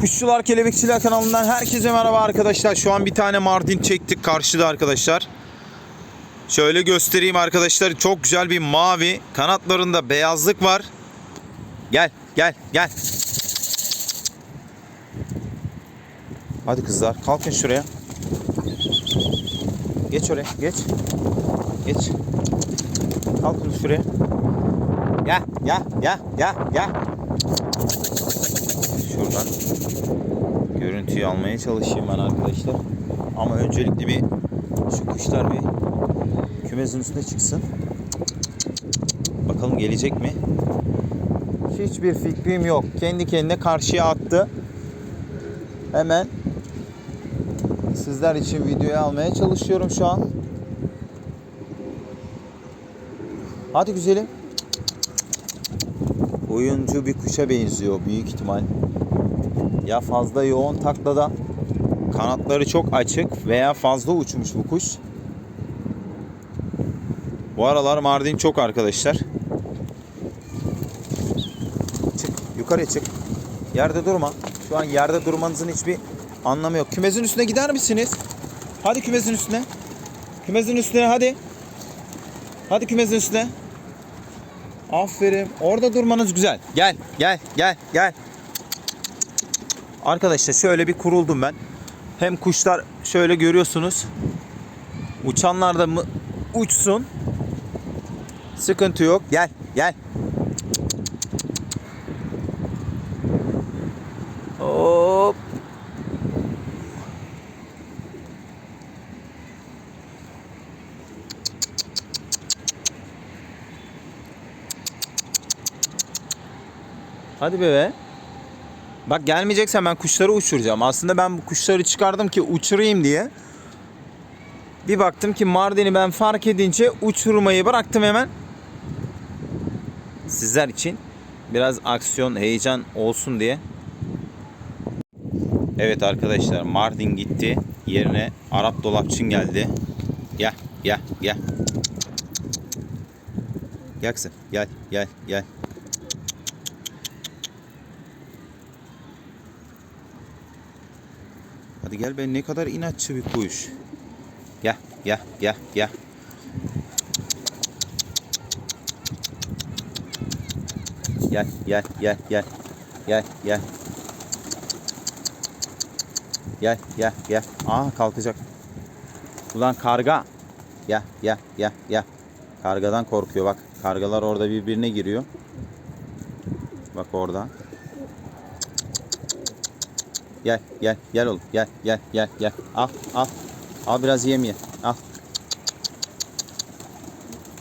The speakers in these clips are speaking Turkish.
Kuşçular Kelebekçiler kanalından herkese merhaba arkadaşlar. Şu an bir tane Mardin çektik karşıda arkadaşlar. Şöyle göstereyim arkadaşlar. Çok güzel bir mavi. Kanatlarında beyazlık var. Gel gel gel. Hadi kızlar kalkın şuraya. Geç oraya geç. Geç. Kalkın şuraya. Gel gel gel gel gel. Şuradan görüntüyü almaya çalışayım ben arkadaşlar. Ama öncelikle bir şu kuşlar bir kümesin üstüne çıksın. Bakalım gelecek mi? Hiçbir fikrim yok. Kendi kendine karşıya attı. Hemen sizler için videoyu almaya çalışıyorum şu an. Hadi güzelim. Oyuncu bir kuşa benziyor büyük ihtimal. Ya fazla yoğun taklada kanatları çok açık veya fazla uçmuş bu kuş. Bu aralar Mardin çok arkadaşlar. Çık yukarıya çık. Yerde durma. Şu an yerde durmanızın hiçbir anlamı yok. Kümesin üstüne gider misiniz? Hadi kümesin üstüne. Kümesin üstüne hadi. Hadi kümesin üstüne. Aferin. Orada durmanız güzel. Gel, gel, gel, gel. Arkadaşlar şöyle bir kuruldum ben. Hem kuşlar şöyle görüyorsunuz. Uçanlar da mı uçsun. Sıkıntı yok. Gel, gel. Hop. Hadi be. Bak gelmeyeceksen ben kuşları uçuracağım. Aslında ben bu kuşları çıkardım ki uçurayım diye. Bir baktım ki Mardin'i ben fark edince uçurmayı bıraktım hemen. Sizler için biraz aksiyon, heyecan olsun diye. Evet arkadaşlar Mardin gitti. Yerine Arap dolapçın geldi. Gel, gel, gel. Kızım, gel, gel, gel. Hadi gel ben ne kadar inatçı bir kuş. Gel gel gel gel. Gel gel gel gel. Gel gel. Gel gel gel. Aa kalkacak. Ulan karga. Gel gel gel gel. Kargadan korkuyor bak. Kargalar orada birbirine giriyor. Bak orada. Gel gel gel oğlum. Gel gel gel gel. Al al. Al biraz yem ye. Al.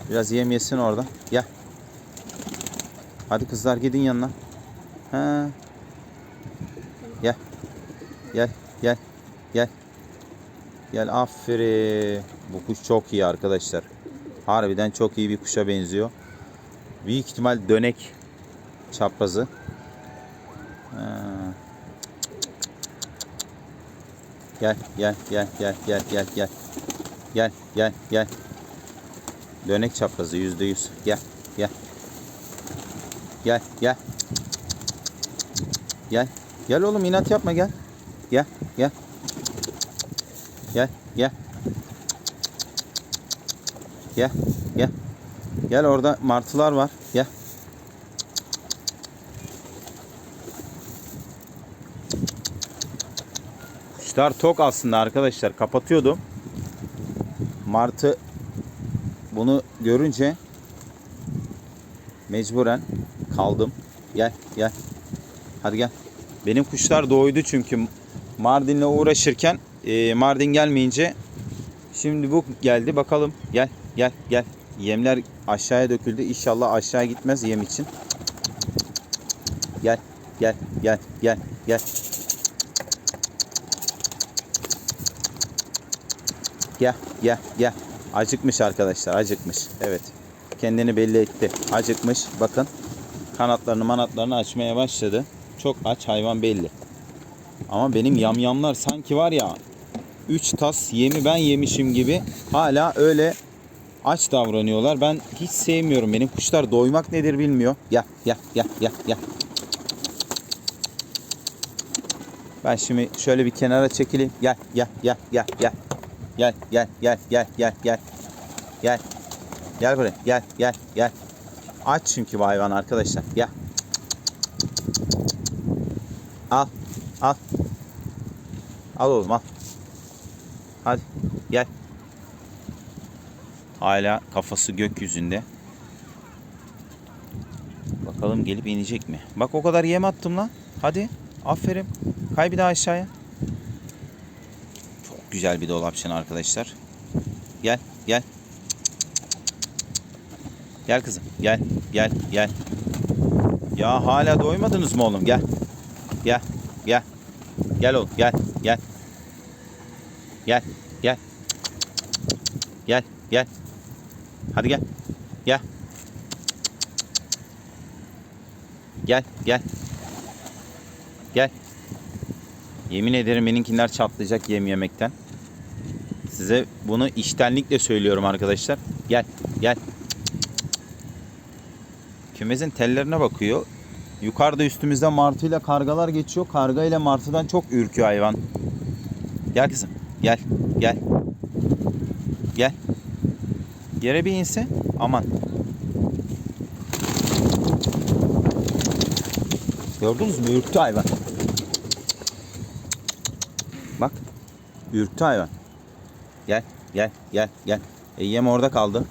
Biraz yem yesin orada. Gel. Hadi kızlar gidin yanına. Ha. gel. Gel gel gel. Gel aferin. Bu kuş çok iyi arkadaşlar. Harbiden çok iyi bir kuşa benziyor. Büyük ihtimal dönek çaprazı Gel gel gel gel gel gel gel. Gel gel gel. Dönek çaprazı yüzde yüz. Gel gel. Gel gel. Gel. Gel oğlum inat yapma gel. Gel gel. Gel gel. Gel gel. Gel orada martılar var. Gel. Kuşlar tok aslında arkadaşlar. Kapatıyordum. Martı bunu görünce mecburen kaldım. Gel gel. Hadi gel. Benim kuşlar doydu çünkü Mardin'le uğraşırken e, Mardin gelmeyince şimdi bu geldi bakalım. Gel gel gel. Yemler aşağıya döküldü. İnşallah aşağı gitmez yem için. Gel gel gel gel gel. Gel gel gel. Acıkmış arkadaşlar acıkmış. Evet. Kendini belli etti. Acıkmış. Bakın. Kanatlarını manatlarını açmaya başladı. Çok aç hayvan belli. Ama benim yamyamlar sanki var ya 3 tas yemi ben yemişim gibi hala öyle aç davranıyorlar. Ben hiç sevmiyorum. Benim kuşlar doymak nedir bilmiyor. Gel gel gel gel gel. Ben şimdi şöyle bir kenara çekileyim. Gel gel gel gel gel. Gel gel gel gel gel gel. Gel. Gel buraya. Gel gel gel. Aç çünkü bu hayvan arkadaşlar. Gel. Al. Al. Al oğlum al. Hadi gel. Hala kafası gökyüzünde. Bakalım gelip inecek mi? Bak o kadar yem attım lan. Hadi. Aferin. Kay bir daha aşağıya. Güzel bir dolapçın arkadaşlar. Gel gel. Gel kızım. Gel gel gel. Ya hala doymadınız mı oğlum? Gel. Gel. Gel. Gel oğlum gel. Gel. Gel. Gel. Gel. Gel. Hadi gel. Gel. Gel. Gel. Gel. Yemin ederim benimkiler çatlayacak yem yemekten. Size bunu iştenlikle söylüyorum arkadaşlar. Gel. Gel. Kümezin tellerine bakıyor. Yukarıda üstümüzde martıyla kargalar geçiyor. Karga ile martıdan çok ürküyor hayvan. Gel kızım. Gel. Gel. Gel. Yere bir inse. Aman. Gördünüz mü? Ürktü hayvan. Ürktü hayvan. Gel. Gel. Gel. Gel. E, yem orada kaldı.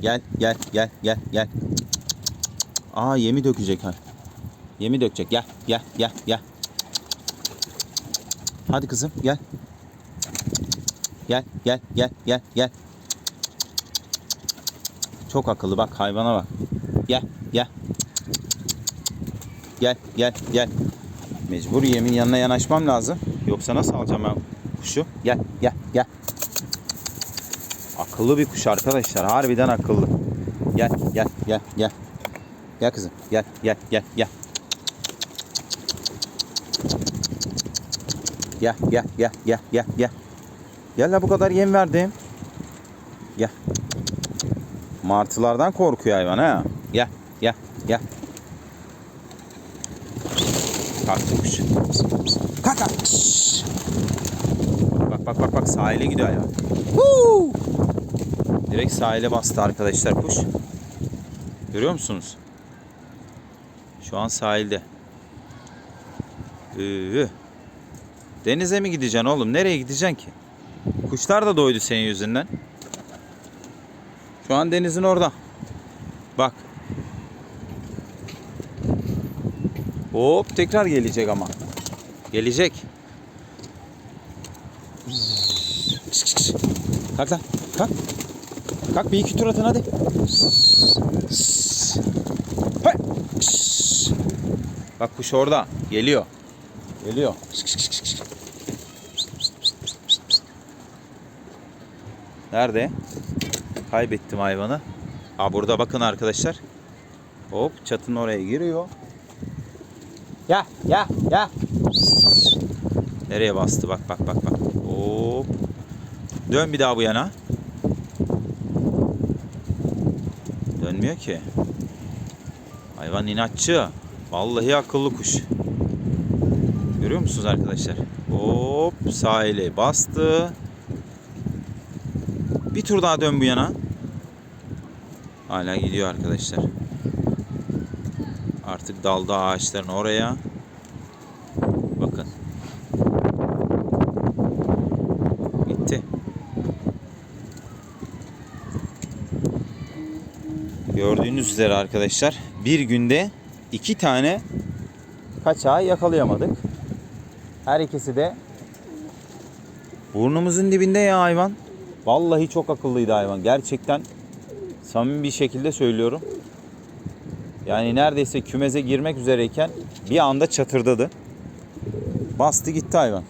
Gel. Gel. Gel. Gel. Gel. Aa yemi dökecek ha. Yemi dökecek. Gel. Gel. Gel. Gel. Hadi kızım gel. Gel gel gel gel gel. Çok akıllı bak hayvana bak. Gel gel. Gel gel gel. Mecbur yemin yanına yanaşmam lazım. Yoksa nasıl alacağım ben kuşu? Gel gel gel. Akıllı bir kuş arkadaşlar. Harbiden akıllı. Gel gel gel gel. Gel kızım. Gel gel gel gel. Gel gel gel gel gel gel. Gel la bu kadar yem verdim. Gel. Martılardan korkuyor hayvan ha. Gel gel gel. Kalktı kuş. Kalk kalk. Bak bak bak bak sahile gidiyor hayvan. Huu! Direkt sahile bastı arkadaşlar kuş. Görüyor musunuz? Şu an sahilde. Üü. Denize mi gideceksin oğlum? Nereye gideceksin ki? Kuşlar da doydu senin yüzünden. Şu an denizin orada. Bak. Hop tekrar gelecek ama. Gelecek. Kalk lan. Kalk. Kalk bir iki tur atın hadi. Bak kuş orada. Geliyor. Geliyor. Nerede? Kaybettim hayvanı. Aa burada bakın arkadaşlar. Hop çatının oraya giriyor. Ya ya ya. Nereye bastı bak bak bak bak. Hop. Dön bir daha bu yana. Dönmüyor ki. Hayvan inatçı. Vallahi akıllı kuş. Görüyor musunuz arkadaşlar? Hop sahile bastı. Bir tur daha dön bu yana. Hala gidiyor arkadaşlar. Artık dalda ağaçların oraya. Bakın. Gitti. Gördüğünüz üzere arkadaşlar bir günde iki tane kaçağı yakalayamadık. Her ikisi de burnumuzun dibinde ya hayvan. Vallahi çok akıllıydı hayvan. Gerçekten samimi bir şekilde söylüyorum. Yani neredeyse kümeze girmek üzereyken bir anda çatırdadı. Bastı gitti hayvan.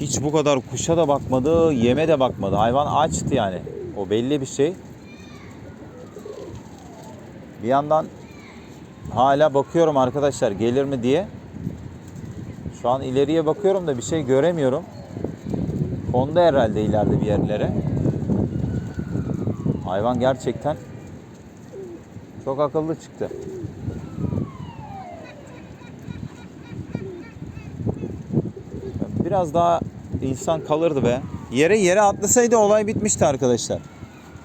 Hiç bu kadar kuşa da bakmadı, yeme de bakmadı. Hayvan açtı yani. O belli bir şey. Bir yandan hala bakıyorum arkadaşlar gelir mi diye. Şu an ileriye bakıyorum da bir şey göremiyorum. Kondu herhalde ileride bir yerlere. Hayvan gerçekten çok akıllı çıktı. Biraz daha insan kalırdı be. Yere yere atlasaydı olay bitmişti arkadaşlar.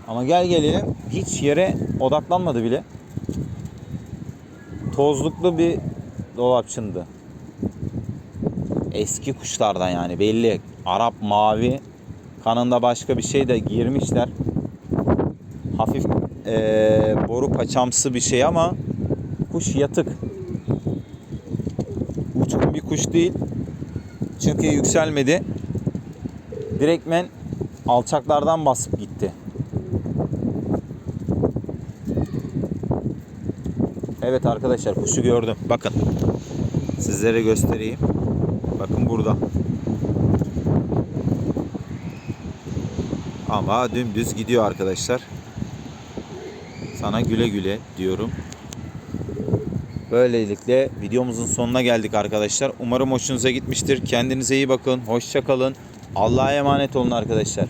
Ama gel gelelim hiç yere odaklanmadı bile. Tozluklu bir dolapçındı. Eski kuşlardan yani belli. Arap mavi kanında başka bir şey de girmişler. Hafif eee, boru paçamsı bir şey ama kuş yatık. Uçkun bir kuş değil. Çünkü yükselmedi. Direktmen alçaklardan basıp gitti. Evet arkadaşlar kuşu gördüm. Bakın. Sizlere göstereyim. Bakın burada. Ama dümdüz gidiyor arkadaşlar. Sana güle güle diyorum. Böylelikle videomuzun sonuna geldik arkadaşlar. Umarım hoşunuza gitmiştir. Kendinize iyi bakın. Hoşça kalın. Allah'a emanet olun arkadaşlar.